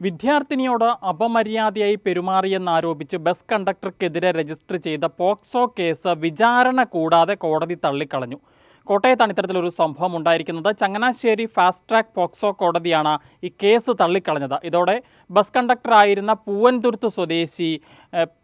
വിദ്യാർത്ഥിനിയോട് അപമര്യാദയായി പെരുമാറിയെന്നാരോപിച്ച് ബസ് കണ്ടക്ടർക്കെതിരെ രജിസ്റ്റർ ചെയ്ത പോക്സോ കേസ് വിചാരണ കൂടാതെ കോടതി തള്ളിക്കളഞ്ഞു. കോട്ടയത്താണ് ഇത്തരത്തിലൊരു സംഭവം ഉണ്ടായിരിക്കുന്നത് ചങ്ങനാശ്ശേരി ഫാസ്റ്റ് ട്രാക്ക് പോക്സോ കോടതിയാണ് ഈ കേസ് തള്ളിക്കളഞ്ഞത്. ഇതോടെ ബസ് കണ്ടക്ടറായിരുന്ന പൂവൻതുരുത്ത് സ്വദേശി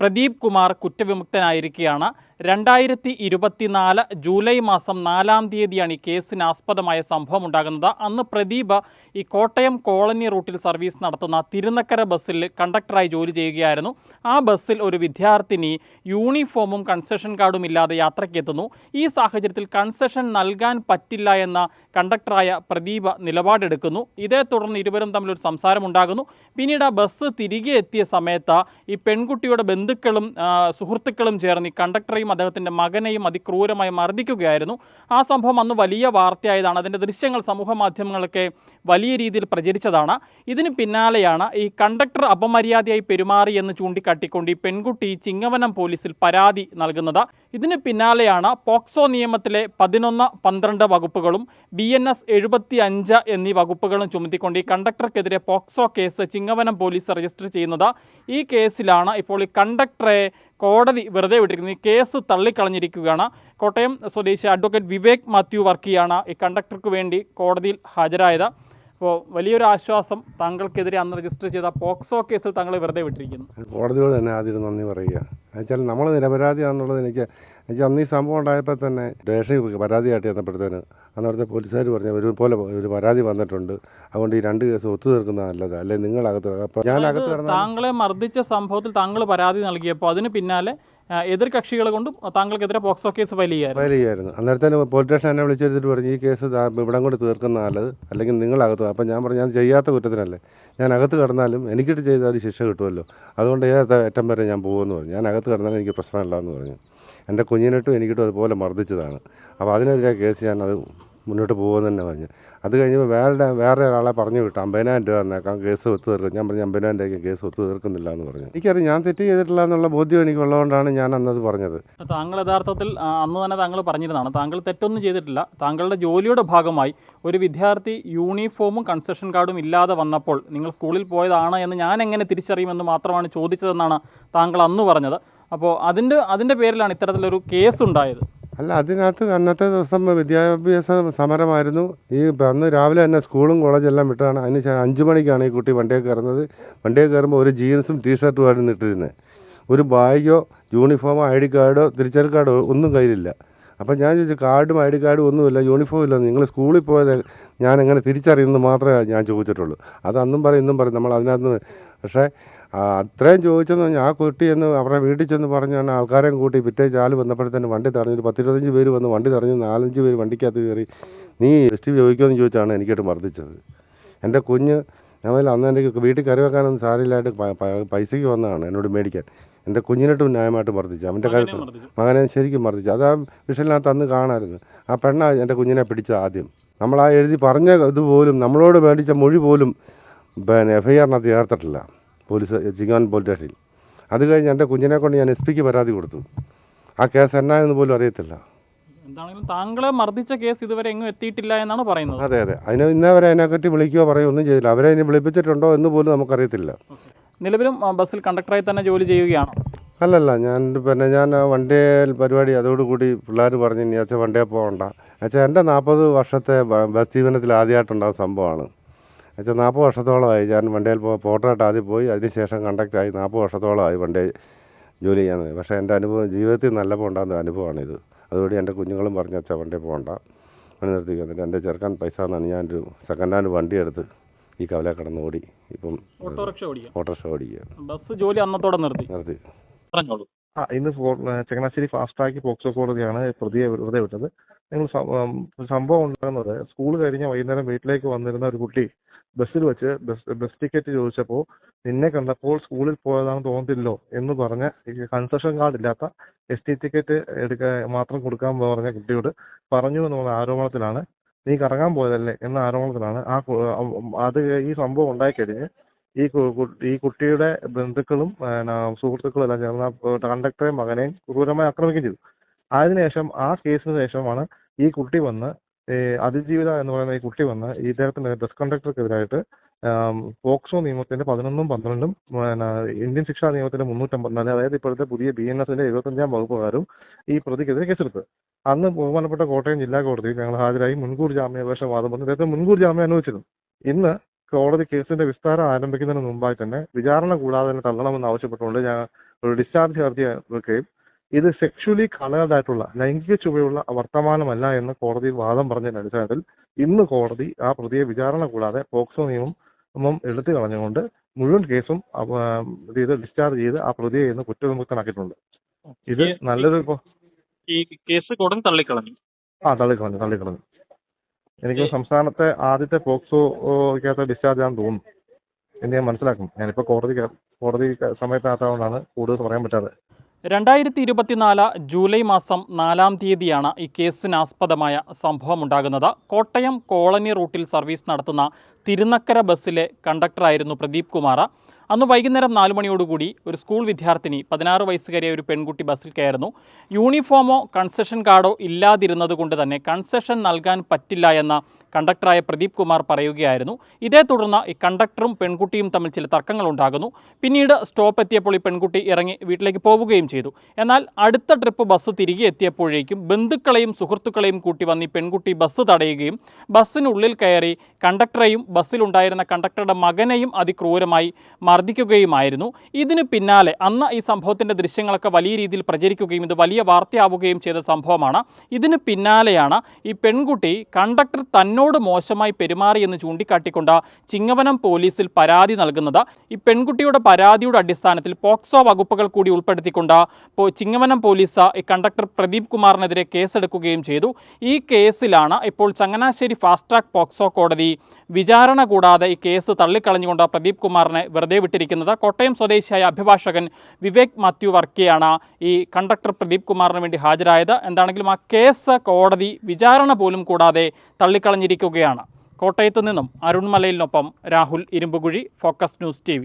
പ്രദീപ് കുമാർ കുറ്റവിമുക്തനായിരിക്കുകയാണ്. രണ്ടായിരത്തി ഇരുപത്തിനാല് ജൂലൈ മാസം നാലാം തീയതിയാണ് ഈ കേസിന് ആസ്പദമായ സംഭവം ഉണ്ടാകുന്നത് അന്ന് പ്രദീപ് ഈ കോട്ടയം കോളനി റൂട്ടിൽ സർവീസ് നടത്തുന്ന തിരുനക്കര ബസ്സിൽ കണ്ടക്ടറായി ജോലി ചെയ്യുകയായിരുന്നു. ആ ബസ്സിൽ ഒരു വിദ്യാർത്ഥിനി യൂണിഫോമും കൺസെഷൻ കാർഡും ഇല്ലാതെ യാത്രയ്ക്ക് എത്തുന്നു ഈ സാഹചര്യത്തിൽ കൺസെഷൻ നൽകാൻ പറ്റില്ല എന്ന കണ്ടക്ടറായ പ്രദീപ നിലപാടെടുക്കുന്നു. ഇതേ തുടർന്ന് ഇരുവരും തമ്മിൽ ഒരു സംസാരം ഉണ്ടാകുന്നു പിന്നീട് ആ ബസ് തിരികെ എത്തിയ സമയത്ത് ഈ പെൺകുട്ടിയുടെ ബന്ധുക്കളും സുഹൃത്തുക്കളും ചേർന്ന് ഈ കണ്ടക്ടറെയും അദ്ദേഹത്തിന്റെ മകനെയും അതിക്രൂരമായി മർദ്ദിക്കുകയായിരുന്നു. ആ സംഭവം അന്ന് വലിയ വാർത്തയായതാണ്. അതിന്റെ ദൃശ്യങ്ങൾ സമൂഹ മാധ്യമങ്ങളൊക്കെ വലിയ രീതിയിൽ പ്രചരിച്ചതാണ്. ഇതിന് പിന്നാലെയാണ് ഈ കണ്ടക്ടർ അപമര്യാദയായി പെരുമാറി എന്ന് ചൂണ്ടിക്കാട്ടിക്കൊണ്ട് ഈ പെൺകുട്ടി ചിങ്ങവനം പോലീസിൽ പരാതി നൽകുന്നത്. ഇതിന് പിന്നാലെയാണ് പോക്സോ നിയമത്തിലെ പതിനൊന്ന് പന്ത്രണ്ട് വകുപ്പുകളും ബി എൻ എസ് എഴുപത്തി അഞ്ച് എന്നീ വകുപ്പുകളും ചുമത്തിക്കൊണ്ട് ഈ കണ്ടക്ടർക്കെതിരെ POCSO case Chingavanam police register ചെയ്യുന്നത്. ഈ കേസിലാണ് ഇപ്പോൾ ഈ കണ്ടക്ടറെ കോടതി വെറുതെ വിട്ടിരിക്കുന്നത്. ഈ കേസ് തള്ളിക്കളഞ്ഞിരിക്കുകയാണ്. കോട്ടയം സ്വദേശി അഡ്വക്കേറ്റ് വിവേക് മാത്യു വർക്കിയാണ് ഈ കണ്ടക്ടർക്ക് വേണ്ടി കോടതിയിൽ ഹാജരായത്. അപ്പോൾ വലിയൊരു ആശ്വാസം താങ്കൾക്കെതിരെ അന്ന് രജിസ്റ്റർ ചെയ്ത പോക്സോ കേസിൽ താങ്കൾ വെറുതെ വിട്ടിരിക്കുന്നു. കോടതിയോട് തന്നെ ആദ്യം നന്ദി പറയുക. എന്നുവെച്ചാൽ നമ്മൾ നിരപരാധിയാണെന്നുള്ളത് എനിക്ക് എനിക്ക് അന്ന് ഈ സംഭവം ഉണ്ടായപ്പോൾ തന്നെ സ്റ്റേഷനിൽ പരാതിയായിട്ട് ചെന്നപ്പോഴത്തേന് അന്നവിടുത്തെ പോലീസുകാർ പറഞ്ഞു ഒരു പോലെ ഒരു പരാതി വന്നിട്ടുണ്ട്. അതുകൊണ്ട് ഈ രണ്ട് കേസ് ഒത്തുതീർക്കുന്നത് നല്ലത്. അല്ലെ? നിങ്ങൾ അകത്ത് അപ്പോൾ ഞാൻ അകത്ത് താങ്കളെ മർദ്ദിച്ച സംഭവത്തിൽ താങ്കൾ പരാതി നൽകിയപ്പോൾ അതിന് പിന്നാലെ എതിർ കക്ഷികൾ കൊണ്ടും താങ്കൾക്കെതിരെ പോക്സോ കേസ് ഫയൽ ചെയ്യായിരുന്നു. ഫയൽ പോലീസ് സ്റ്റേഷൻ എന്നെ വിളിച്ചെടുത്തിട്ട് പറഞ്ഞു ഈ കേസ് ഇവിടെ കൊണ്ട് തീർക്കുന്ന നല്ലത് അല്ലെങ്കിൽ നിങ്ങളകത്ത് അപ്പം ഞാൻ പറഞ്ഞു ഞാൻ ചെയ്യാത്ത കുറ്റത്തിനല്ലേ. ഞാൻ അകത്ത് കിടന്നാലും എനിക്കിട്ട് ചെയ്താൽ ശിക്ഷ കിട്ടുമല്ലോ. അതുകൊണ്ട് ഏത് ഏറ്റവും വരെ ഞാൻ പോകുമെന്ന് പറഞ്ഞു. ഞാൻ അകത്ത് കിടന്നാലും എനിക്ക് പ്രശ്നമില്ല എന്ന് പറഞ്ഞു. എന്റെ കുഞ്ഞിനിട്ടും എനിക്കിട്ടും അതുപോലെ മർദ്ദിച്ചതാണ്. അപ്പോൾ അതിനെതിരെ കേസ് ഞാൻ അത് മുന്നോട്ട് പോകുമെന്ന് തന്നെ പറഞ്ഞു. അത് കഴിഞ്ഞപ്പോൾ വേറെ വേറെ ഒരാളെ പറഞ്ഞു വിട്ടു. അമ്പതിനായിരം രൂപ തന്നേക്കാം കേസ് ഒത്തു തീർക്കും. ഞാൻ പറഞ്ഞു അമ്പതിനായിരം രൂപയ്ക്ക് കേസ് ഒത്തു തീർക്കുന്നില്ല എന്ന് പറഞ്ഞു. എനിക്കറിയാം ഞാൻ തെറ്റ് ചെയ്തിട്ടില്ല എന്നുള്ള ബോധ്യം എനിക്കുള്ളതുകൊണ്ടാണ് ഞാൻ അന്നത് പറഞ്ഞത്. താങ്കൾ യഥാർത്ഥത്തിൽ അന്ന് തന്നെ താങ്കൾ പറഞ്ഞിരുന്നതാണ്. താങ്കൾ തെറ്റൊന്നും ചെയ്തിട്ടില്ല. താങ്കളുടെ ജോലിയുടെ ഭാഗമായി ഒരു വിദ്യാർത്ഥി യൂണിഫോമും കൺസെഷൻ കാർഡും ഇല്ലാതെ വന്നപ്പോൾ നിങ്ങൾ സ്കൂളിൽ പോയതാണ് എന്ന് ഞാൻ എങ്ങനെ തിരിച്ചറിയുമെന്ന് മാത്രമാണ് ചോദിച്ചതെന്നാണ് താങ്കൾ അന്ന് പറഞ്ഞത്. അപ്പോൾ അതിന്റെ അതിന്റെ പേരിലാണ് ഇത്തരത്തിലൊരു കേസ് ഉണ്ടായത് അല്ല അതിനകത്ത് അന്നത്തെ ദിവസം വിദ്യാഭ്യാസ സമരമായിരുന്നു. ഈ അന്ന് രാവിലെ തന്നെ സ്കൂളും കോളേജും എല്ലാം വിട്ടതാണ്. അതിന് ശേഷം അഞ്ച് മണിക്കാണ് ഈ കുട്ടി വണ്ടിയിൽ കയറുന്നത്. വണ്ടിയിൽ കയറുമ്പോൾ ഒരു ജീൻസും ടീഷർട്ടും ആയിരുന്നു ഇട്ടിരുന്നത് ഒരു ബാഗോ യൂണിഫോമോ ഐ ഡി കാർഡോ തിരിച്ചറി കാർഡോ ഒന്നും കയ്യിലില്ല. അപ്പം ഞാൻ ചോദിച്ചു കാർഡും ഐ ഡി കാർഡും ഒന്നുമില്ല യൂണിഫോം ഇല്ല നിങ്ങൾ സ്കൂളിൽ പോയത് ഞാൻ എങ്ങനെ തിരിച്ചറിയുന്നത് മാത്രമേ ഞാൻ ചോദിച്ചിട്ടുള്ളൂ. അത് അന്നും പറയും ഇന്നും പറയും. നമ്മൾ അതിനകത്ത് പക്ഷേ അത്രയും ചോദിച്ചെന്ന് ഞാൻ ആ കുട്ടി എന്ന് അവരുടെ വീട്ടിൽ ചെന്ന് പറഞ്ഞാണ് ആൾക്കാരെയും കൂട്ടി പിറ്റേ ചാൽ വന്നപ്പോഴത്തേന് വണ്ടി തടഞ്ഞു ഒരു പത്തിരുപത്തഞ്ച് പേര് വന്ന് വണ്ടി തടഞ്ഞു നാലഞ്ച് പേര് വണ്ടിക്കകത്ത് കയറി നീ എസ് ടി ചോദിക്കുമെന്ന് ചോദിച്ചാണ് എനിക്കിട്ട് മർദ്ദിച്ചത്. എന്റെ കുഞ്ഞ് ഞാൻ അന്ന് എന്റെ വീട്ടിൽ കറി വെക്കാനൊന്നും സാരില്ലായിട്ട് പൈസയ്ക്ക് വന്നതാണ് എന്നോട് മേടിക്കാൻ. എന്റെ കുഞ്ഞിനിട്ടും ന്യായമായിട്ട് മർദ്ദിച്ചു. അവന്റെ കാര്യത്തിൽ. മകനെ ശരിക്കും മർദ്ദിച്ചു. അത് ആ വിഷയത്തിനകത്ത് അന്ന് കാണാമായിരുന്നു ആ പെണ്ണ എന്റെ കുഞ്ഞിനെ പിടിച്ചത് ആദ്യം. നമ്മൾ ആ എഴുതി പറഞ്ഞ ഇതുപോലും നമ്മളോട് മേടിച്ച മൊഴി പോലും പിന്നെ എഫ് ഐ ആറിനകത്ത് ചേർത്തിട്ടില്ല. പോലീസ് ചിങ്ങാൻ പോലീസ് സ്റ്റേഷനിൽ അത് കഴിഞ്ഞ് എന്റെ കുഞ്ഞിനെ കൊണ്ട് ഞാൻ എസ് പിക്ക് പരാതി കൊടുത്തു. ആ കേസ് എന്നായെന്ന് പോലും അറിയത്തില്ല. എന്താണെങ്കിലും താങ്കളെ മർദ്ദിച്ച കേസ് ഇതുവരെ എങ്ങും എത്തിയിട്ടില്ല എന്നാണ് പറയുന്നത്. അതെ അതെ. അതിന് ഇന്നേ വരെ അതിനെപ്പറ്റി വിളിക്കുകയോ പറയുകയോ ഒന്നും ചെയ്തില്ല. അവരെ ഇനി വിളിപ്പിച്ചിട്ടുണ്ടോ എന്ന് പോലും നമുക്കറിയത്തില്ല. നിലവിലും ബസ്സിൽ കണ്ടക്ടറായി തന്നെ ജോലി ചെയ്യുകയാണ്? അല്ലല്ല ഞാൻ പിന്നെ ഞാൻ വണ്ടിയിൽ പരിപാടി അതോടുകൂടി പിള്ളേർ പറഞ്ഞു ഇനി അച്ഛൻ വണ്ടിയെ പോകണ്ട. അച്ഛൻ എന്റെ നാൽപ്പത് വർഷത്തെ ബസ് ജീവനത്തിൽ ആദ്യമായിട്ടുണ്ടാകുന്ന സംഭവമാണ്. അച്ഛൻ നാൽപ്പത് വർഷത്തോളമായി ഞാൻ വണ്ടിയിൽ പോ പോർട്ടായിട്ട് ആദ്യം പോയി അതിനുശേഷം കണ്ടക്ടറായി നാൽപ്പത് വർഷത്തോളമായി വണ്ടി ജോലി ചെയ്യാൻ. തുടങ്ങി. പക്ഷേ എന്റെ അനുഭവം ജീവിതത്തിൽ നല്ലപ്പോൾ ഉണ്ടാകുന്ന അനുഭവമാണിത്. അതുകൊണ്ട് എന്റെ കുഞ്ഞുങ്ങളും പറഞ്ഞു വെച്ചാൽ വണ്ടി പോകണ്ട പണി നിർത്തി. എന്നിട്ട് എന്റെ ചെറുക്കൻ പൈസ എന്നാണ് ഞാനൊരു സെക്കൻഡ് ഹാൻഡ് വണ്ടി എടുത്ത് ഈ കവല കടന്ന് ഓടി ഇപ്പം ഓട്ടോറിക്ഷ ഓടിക്കുക. ഓട്ടോറിക്ഷ ഓടിക്കുക. ബസ് ജോലി അന്നത്തോടെ നിർത്തി. നിർത്തി. പറഞ്ഞോളൂ. ആ ഇന്ന് ചങ്ങനാശ്ശേരി ഫാസ്റ്റ് ട്രാക്ക് പോക്സോ കോടതിയാണ് പ്രതിയെ വെറുതെ വിട്ടത്. നിങ്ങൾ സംഭവം ഉണ്ടാകുന്നത് സ്കൂൾ കഴിഞ്ഞ വൈകുന്നേരം വീട്ടിലേക്ക് വന്നിരുന്ന ഒരു കുട്ടി ബസ്സിൽ വെച്ച് ബസ് ബസ് ടിക്കറ്റ് ചോദിച്ചപ്പോൾ നിന്നെ കണ്ടപ്പോൾ സ്കൂളിൽ പോയതാണെന്ന് തോന്നുന്നില്ലോ എന്ന് പറഞ്ഞ് കൺസെഷൻ കാർഡ് ഇല്ലാത്ത എസ് ടി ടിക്കറ്റ് എടുക്കാൻ മാത്രം കൊടുക്കാൻ പറഞ്ഞ കുട്ടിയോട് പറഞ്ഞു എന്ന് പറഞ്ഞ ആരോപണത്തിലാണ് നീ കറങ്ങാൻ പോയതല്ലേ എന്ന ആരോപണത്തിലാണ് ആ അത് ഈ സംഭവം ഉണ്ടായിക്കഴിഞ്ഞ് ഈ ഈ കുട്ടിയുടെ ബന്ധുക്കളും സുഹൃത്തുക്കളും എല്ലാം ചേർന്ന് കണ്ടക്ടറെയും മകനെയും ക്രൂരമായി ആക്രമിക്കുകയും ചെയ്തു. അതിനുശേഷം ആ കേസിന് ശേഷമാണ് ഈ കുട്ടി വന്ന് അതിജീവിത എന്ന് പറയുന്ന ഈ കുട്ടി വന്ന് ഇദ്ദേഹത്തിന് ബസ് കണ്ടക്ടർക്കെതിരായിട്ട് പോക്സോ നിയമത്തിന്റെ പതിനൊന്നും പന്ത്രണ്ടും ഇന്ത്യൻ ശിക്ഷാ നിയമത്തിന്റെ മുന്നൂറ്റമ്പത്തിനാല് അതായത് ഇപ്പോഴത്തെ പുതിയ ബി എൻ എസിന്റെ എഴുപത്തഞ്ചാം വകുപ്പ് പ്രകാരം ഈ പ്രതിക്കെതിരെ കേസെടുത്ത്. അന്ന് ബഹുമാനപ്പെട്ട കോട്ടയം ജില്ലാ കോടതിയിൽ ഞങ്ങൾ ഹാജരായി. മുൻകൂർ ജാമ്യാപേക്ഷ വാദം വന്നു ഇദ്ദേഹത്തെ മുൻകൂർ ജാമ്യം അനുവദിച്ചിരുന്നു. ഇന്ന് കോടതി കേസിന്റെ വിസ്താരം ആരംഭിക്കുന്നതിന് മുമ്പായി തന്നെ വിചാരണ കൂടാതെ തന്നെ തള്ളണമെന്ന് ആവശ്യപ്പെട്ടുകൊണ്ട് ഞാൻ ഒരു ഡിസ്ചാർജ് ഹർജി വെക്കുകയും ഇത് സെക്ഷലി കളേർഡ് ആയിട്ടുള്ള ലൈംഗിക ചുവയുള്ള വർത്തമാനമല്ല എന്ന് കോടതി വാദം പറഞ്ഞതിന്റെ അടിസ്ഥാനത്തിൽ ഇന്ന് കോടതി ആ പ്രതിയെ വിചാരണ കൂടാതെ പോക്സോ നിയമം എടുത്തു കളഞ്ഞുകൊണ്ട് മുഴുവൻ കേസും ഇത് ഡിസ്ചാർജ് ചെയ്ത് ആ പ്രതിയെ ഇന്ന് കുറ്റവിമുക്തനാക്കിയിട്ടുണ്ട്. ഇത് നല്ലൊരു ഈ കേസ് കോടതി തള്ളിക്കളഞ്ഞു. ആ തള്ളിക്കളഞ്ഞു തള്ളിക്കളഞ്ഞു. എനിക്ക് സംസ്ഥാനത്തെ ആദ്യത്തെ പോക്സോക്കകത്ത് ഡിസ്ചാർജ് ആണെന്ന് തോന്നുന്നു. എന്ന് ഞാൻ മനസ്സിലാക്കും ഞാനിപ്പോ കോടതി കോടതി സമയത്താത്തതുകൊണ്ടാണ് കൂടുതൽ പറയാൻ പറ്റാതെ. രണ്ടായിരത്തി ഇരുപത്തിനാല് ജൂലൈ മാസം നാലാം തീയതിയാണ് ഈ കേസിനാസ്പദമായ സംഭവം ഉണ്ടാകുന്നത് കോട്ടയം കോളനി റൂട്ടിൽ സർവീസ് നടത്തുന്ന തിരുനക്കര ബസ്സിലെ കണ്ടക്ടറായിരുന്നു പ്രദീപ് കുമാർ. അന്ന് വൈകുന്നേരം നാല് മണിയോടുകൂടി ഒരു സ്കൂൾ വിദ്യാർത്ഥിനി പതിനാറ് വയസ്സുകാരിയ ഒരു പെൺകുട്ടി ബസ്സിൽ കയറുന്നു. യൂണിഫോമോ കൺസെഷൻ കാർഡോ ഇല്ലാതിരുന്നത് കൊണ്ട് തന്നെ കൺസെഷൻ നൽകാൻ പറ്റില്ല എന്ന കണ്ടക്ടറായ പ്രദീപ് കുമാർ പറയുകയായിരുന്നു. ഇതേ തുടർന്ന് ഈ കണ്ടക്ടറും പെൺകുട്ടിയും തമ്മിൽ ചില തർക്കങ്ങൾ ഉണ്ടാകുന്നു. പിന്നീട് സ്റ്റോപ്പ് എത്തിയപ്പോൾ ഈ പെൺകുട്ടി ഇറങ്ങി വീട്ടിലേക്ക് പോവുകയും ചെയ്തു. എന്നാൽ അടുത്ത ട്രിപ്പ് ബസ് തിരികെ എത്തിയപ്പോഴേക്കും ബന്ധുക്കളെയും സുഹൃത്തുക്കളെയും കൂട്ടി വന്ന് ഈ പെൺകുട്ടി ബസ് തടയുകയും ബസ്സിനുള്ളിൽ കയറി കണ്ടക്ടറെയും ബസ്സിലുണ്ടായിരുന്ന കണ്ടക്ടറുടെ മകനെയും അതിക്രൂരമായി മർദ്ദിക്കുകയുമായിരുന്നു. ഇതിന് പിന്നാലെ അന്ന് ഈ സംഭവത്തിന്റെ ദൃശ്യങ്ങളൊക്കെ വലിയ രീതിയിൽ പ്രചരിക്കുകയും ഇത് വലിയ വാർത്തയാവുകയും ചെയ്ത സംഭവമാണ്. ഇതിന് പിന്നാലെയാണ് ഈ പെൺകുട്ടി കണ്ടക്ടർ തന്നോട് മോശമായി പെരുമാറിയെന്ന് ചൂണ്ടിക്കാട്ടിക്കൊണ്ട് ചിങ്ങവനം പോലീസിൽ പരാതി നൽകുന്നത്. ഈ പെൺകുട്ടിയുടെ പരാതിയുടെ അടിസ്ഥാനത്തിൽ പോക്സോ വകുപ്പുകൾ കൂടി ഉൾപ്പെടുത്തിക്കൊണ്ട് ചിങ്ങവനം പോലീസ് കണ്ടക്ടർ പ്രദീപ് കുമാറിനെതിരെ കേസെടുക്കുകയും ചെയ്തു. ഈ കേസിലാണ് ഇപ്പോൾ ചങ്ങനാശ്ശേരി ഫാസ്റ്റ് ട്രാക്ക് പോക്സോ കോടതി വിചാരണ കൂടാതെ ഈ കേസ് തള്ളിക്കളഞ്ഞുകൊണ്ട് പ്രദീപ് കുമാറിനെ വെറുതെ വിട്ടിരിക്കുന്നത് കോട്ടയം സ്വദേശിയായ അഭിഭാഷകൻ വിവേക് മാത്യു വർക്കിയാണ്. ഈ കണ്ടക്ടർ പ്രദീപ് കുമാറിന് വേണ്ടി ഹാജരായത്. എന്താണെങ്കിലും ആ കേസ് കോടതി വിചാരണ പോലും കൂടാതെ തള്ളിക്കളഞ്ഞിരിക്കുകയാണ്. കോട്ടയത്ത് നിന്നും അരുൺമലയിലിനൊപ്പം Rahul Irumbukuzhi focus news T